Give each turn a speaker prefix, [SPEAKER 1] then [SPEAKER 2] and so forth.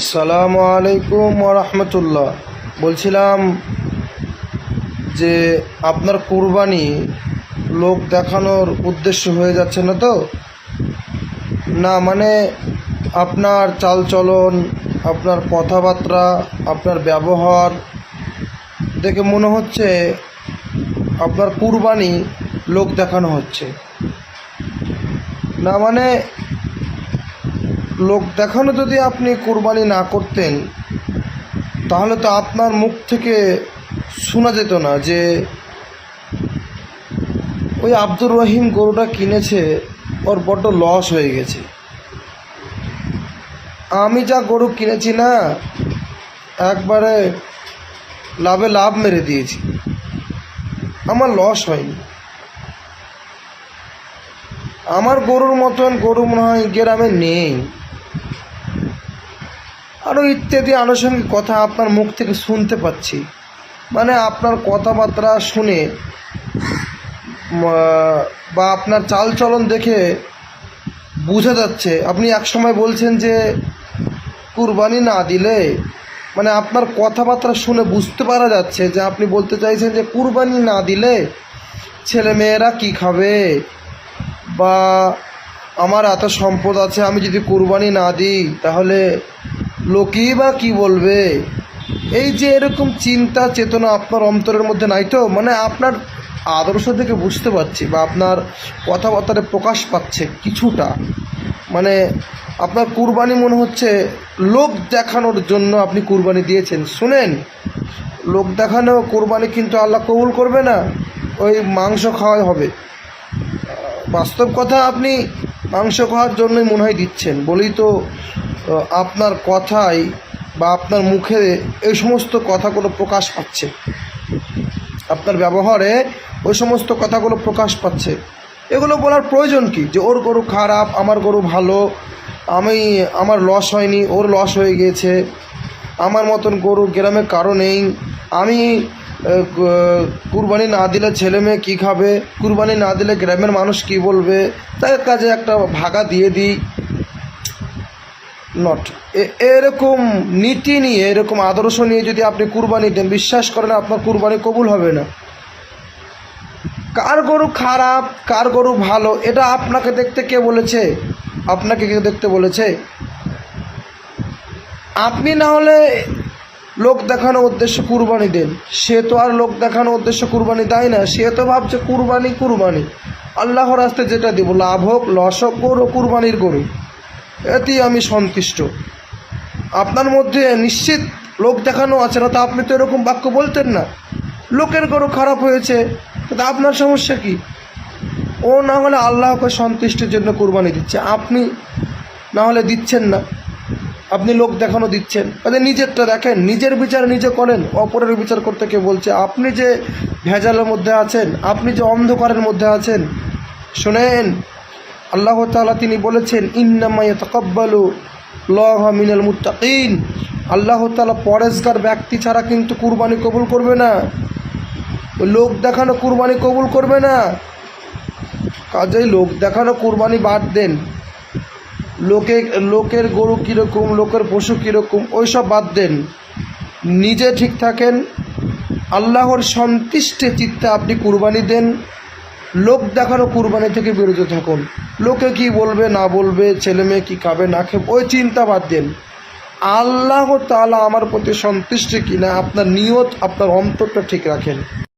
[SPEAKER 1] আসসালামু আলাইকুম রহমতুল্লাহ। বলছিলাম যে আপনার কুরবানি লোক দেখানোর উদ্দেশ্য হয়ে যাচ্ছে না তো? না মানে আপনার চালচলন, আপনার কথাবার্তা, আপনার ব্যবহার দেখে মনে হচ্ছে আপনার কুরবানি লোক দেখানো হচ্ছে। না মানে লোক দেখানো যদি আপনি কুরবানি না করতেন, তাহলে তো আপনার মুখ থেকে শোনা যেত না যে ওই আব্দুর রহিম গরুটা কিনেছে, ওর বড্ড লস হয়ে গেছে। আমি যা গরু কিনেছি না, একবারে লাভে লাভ মেরে দিয়েছি। আমার লস হয়নি। আমার গরুর মতন গরু মনে হয় গ্রামে নেই। আরও ইত্যাদি আনুষঙ্গিক কথা আপনার মুখ থেকে শুনতে পাচ্ছি। মানে আপনার কথাবার্তা শুনে বা আপনার চালচলন দেখে বোঝা যাচ্ছে। আপনি একসময় বলছেন যে, কুরবানি না দিলে মানে আপনার কথাবার্তা শুনে বুঝতে পারা যাচ্ছে যে আপনি বলতে চাইছেন যে কুরবানি না দিলে ছেলে মেয়েরা কী খাবে? বা আমার এত সম্পদ আছে, আমি যদি কুরবানি না দিই, তাহলে লোকই বা কি বলবে? এই যে এরকম চিন্তা, চেতনা আপনার অন্তরের মধ্যে নাই তো? মানে আপনার আদর্শ থেকে বুঝতে পারছি বা আপনার কথাবার্তায় প্রকাশ পাচ্ছে কিছুটা। মানে আপনার কুরবানি মনে হচ্ছে লোক দেখানোর জন্য আপনি কুরবানি দিয়েছেন। শুনেন, লোক দেখানো কুরবানি কিন্তু আল্লাহ কবুল করবে না, ওই মাংস খাওয়াই হবে। বাস্তব কথা আপনি মাংস খাওয়ার জন্যই মনে হয় দিচ্ছেন। বলেই তো আপনার কথায় বা আপনার মুখে এই সমস্ত কথাগুলো প্রকাশ পাচ্ছে। আপনার ব্যবহারে ওই সমস্ত কথাগুলো প্রকাশ পাচ্ছে। এগুলো বলার প্রয়োজন কি? যে ওর গরু খারাপ, আমার গরু ভালো, আমি, আমার লস হয়নি, ওর লস হয়ে গিয়েছে, আমার মতন গরু গ্রামে কারও নেই, আমি কুরবানি না দিলে ছেলে মেয়ে কী খাবে, কুরবানি না দিলে গ্রামের মানুষ কি বলবে তার কাজে একটা ভাগা দিয়ে দিই। নট এরকম নীতি নিয়ে, এরকম আদর্শ নিয়ে যদি আপনি কুরবানি দেন, বিশ্বাস করেন আপনার কুরবানি কবুল হবে না। কার গরু খারাপ, কার গরু ভালো, এটা আপনাকে দেখতে কে বলেছে? আপনাকে কে দেখতে বলেছে? আপনি না হলে লোক দেখানো উদ্দেশ্য কুরবানি দেন। সে তো আর লোক দেখানো উদ্দেশ্য কুরবানি দেয় না। সে তো ভাবছে কুরবানি কুরবানি। আল্লাহর রাস্তায় যেটা দিব, লাভ হোক, লস হোক, গরু কুরবানির গরু। এতেই আমি সন্তুষ্ট। আপনার মধ্যে নিশ্চিত লোক দেখানো আছে না, তা আপনি তো এরকম বাক্য বলতেন না। লোকের গরু খারাপ হয়েছে, তা আপনার সমস্যা কি? ও না হলে আল্লাহকে সন্তুষ্টির জন্য কোরবানি দিচ্ছে। আপনি না হলে দিচ্ছেন না। আপনি লোক দেখানো দিচ্ছেন। তাহলে নিজেরটা দেখেন, নিজের বিচার নিজে করেন, অপরের বিচার করতে কে বলছে? আপনি যে ভেজালের মধ্যে আছেন, আপনি যে অন্ধকারের মধ্যে আছেন, শোনেন আল্লাহ তালা তিনি বলেছেন ইন্নামাই তকব্বালু লহ মিনাল মুত্তাকিন। আল্লাহ তালা পরেশগার ব্যক্তি ছাড়া কিন্তু কুরবানি কবুল করবে না। লোক দেখানো কুরবানি কবুল করবে না। কাজেই লোক দেখানো কুরবানি বাদ দেন। লোকে, লোকের গরু কীরকম, লোকের পশু কীরকম, ওইসব বাদ দেন। নিজে ঠিক থাকেন, আল্লাহর সন্তুষ্টে চিত্তে আপনি কুরবানি দেন। লোক দেখানো কুরবানি থেকে বিরত থাকুন। লোকে কি বলবে, না বলবে, ছেলে মেয়ে কী খাবে, না খেবে, ওই চিন্তা বাদ দেন। আল্লাহ তালা আমার প্রতি সন্তুষ্ট কিনা, আপনার নিয়ত, আপনার অন্তরটা ঠিক রাখেন।